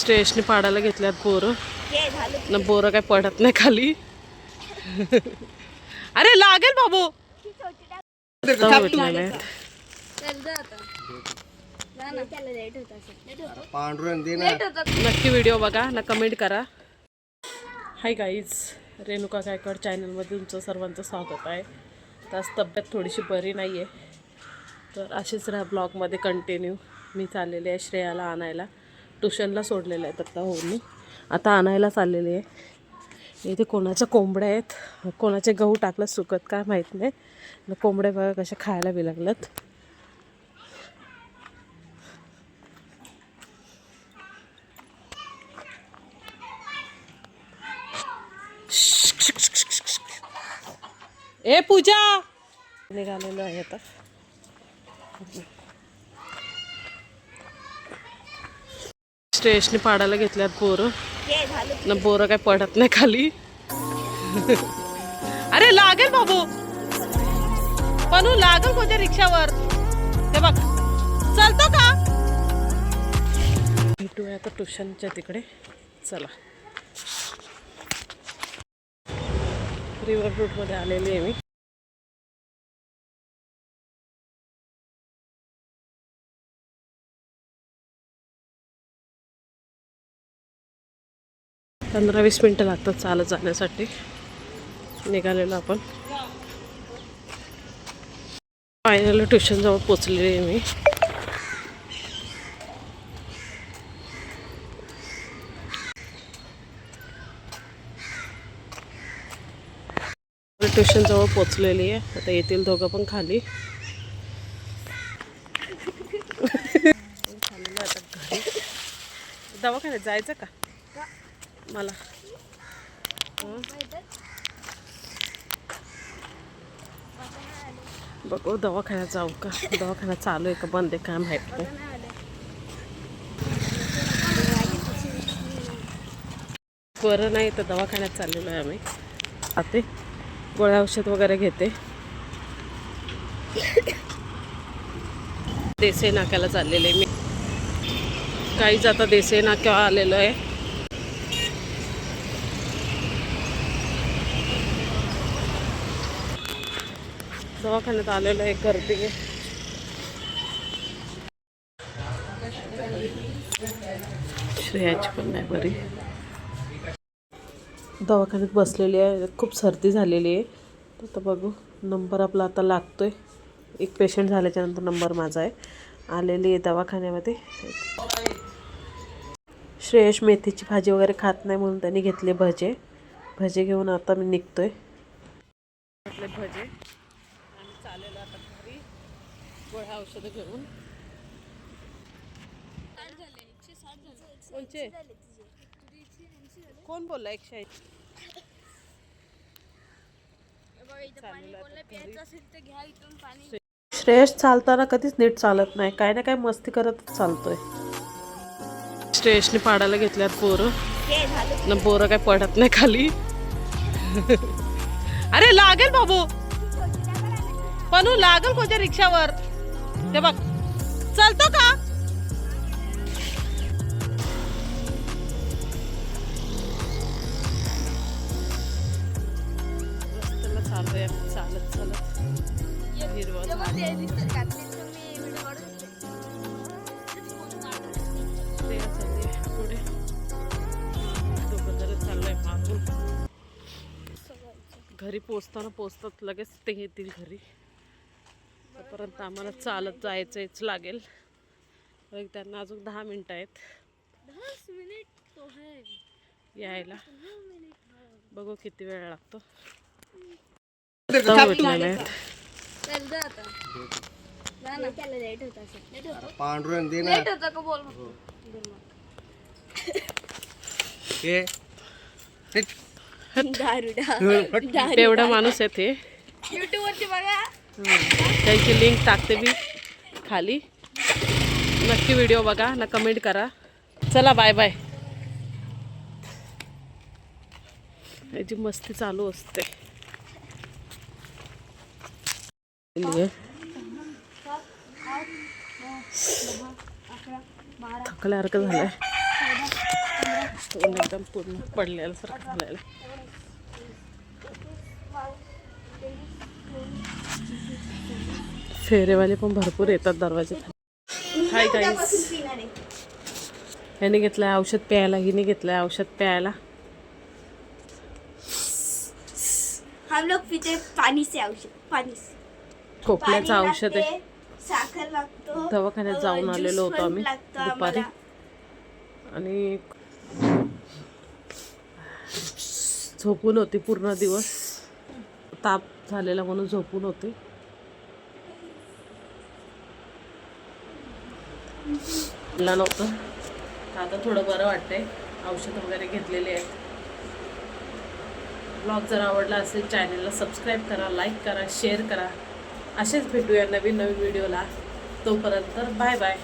स्टेशने पाडायला घेतल्यात बोरं न बोरं काय पडत नाही खाली. अरे लागेल बाबू. नक्की व्हिडिओ बघा ना कमेंट करा. हाय गाईज रेणुका गायकवाड चॅनलमध्ये तुमचं सर्वांचं स्वागत आहे. तर आज तब्येत थोडीशी बरी नाही आहे तर असेच राहा ब्लॉगमध्ये कंटिन्यू मी चाललेले आहे श्रेयाला आणायला. ट्युशनला सोडलेलं आहे दत्ता होऊन आता आणायला चाललेली आहे. इथे कोणाच्या कोंबड्या आहेत? कोणाचे गहू टाकलं सुकत काय माहीत नाही. न कोंबड्या बघा कशा खायला बी लागल्यात. ए पूजा! निघालेलो आहे आता. स्टेशनी पाडायला घेतल्यात पोरं. न पोरं काय पडत नाही खाली. अरे लागेल बाबू. पण लागेल कोणत्या रिक्षावर? ते बघ. चालतो का? भेटूया आता ट्युशनच्या तिकडे. चला. रिव्हर रूटमध्ये आलेली आहे मी. पंधरा वीस मिनटं लागतात चालत जाण्यासाठी. निघालेलो आपण. फायनल ट्युशनजवळ पोचलेली आहे मी. ट्युशनजवळ पोचलेली आहे. आता येतील दोघं पण खाली. आता घरी. दवाखान्यात जायचं का? मला. बघू दवाखान्यात जाऊ का? दवाखाना चालू आहे का? बंद आहे काय माहीत नाही. बरं नाही तर दवाखान्यात चाललेलो आहे आम्ही. आते गोळ्या औषध वगैरे घेते. देसे नाक्याला चाललेले मी. काहीच आता देसे नाक्यावर आलेलो आहे. दवाखान्यात आलेलं आहे गर्दी आहे. श्रेयाची पण नाही बरी. दवाखान्यात बसलेली आहे खूप सर्दी झालेली आहे. तर आता बघू नंबर आपला आता लागतोय. एक पेशंट झाल्याच्यानंतर नंबर माझा आहे. आलेली आहे दवाखान्यामध्ये. श्रेयश मेथीची भाजी वगैरे खात नाही म्हणून त्यांनी घेतले भजे. भजे घेऊन आता मी निघतोय. भजे आणि चालेल आता घरी गोळ्या औषधं घेऊन कोणचे? कोण बोलला एकशे? ऐंशी श्रेयस चालताना कधीच नीट चालत नाही. काय ना काय मस्ती करत चालतोय. श्रेयसने पाडायला घेतल्यात बोरं न बोरं काय पडत नाही खाली. अरे लागेल बाबू. पण लागेल कोणत्या रिक्षावर? ते बघ. चालतो का? रस्त्याला चालत चालत. हिरवं ते चालले पुढे. दोघं जरा चाललंय मागून. घरी पोचताना पोचतात लगेच ते येतील घरी. तोपर्यंत आम्हाला चालत जायचंच लागेल. त्यांना अजून दहा मिनटं आहेत. यायला. बघू किती वेळ लागतो. पांडुरंग दे ना. हे. एवढा माणूस आहे ते. युट्यूब वरती बघा. त्याची लिंक टाकते मी खाली. नक्की व्हिडिओ बघा ना कमेंट करा. चला बाय बाय याची मस्ती चालू असते. थकल्यासारखं झालंय. एकदम पूर्ण पडलेलं सारखं झालेलं फेरेवाले पण भरपूर येतात दरवाजे. हाय गाईस ह्याने घेतलंय औषध प्यायला हिने घेतलंय औषध प्यायला. हम लोग पीते पानी से औषध से. खोकल्याचं पाणी औषध आहे. साखर लागतो दवाखान्यात जाऊन आलेलो होतो पण आम्ही दुपारी. आणि झोपून होती पूर्ण दिवस. ताप झालेला म्हणून झोपून होते. नव्हतं. आता थोडं बरं वाटतंय. औषध वगैरे घेतलेले आहेत. ब्लॉग जर आवडला असेल चॅनलला सबस्क्राईब करा लाईक करा शेअर करा. असेच भेटूया नवीन नवीन व्हिडिओला तोपर्यंत बाय बाय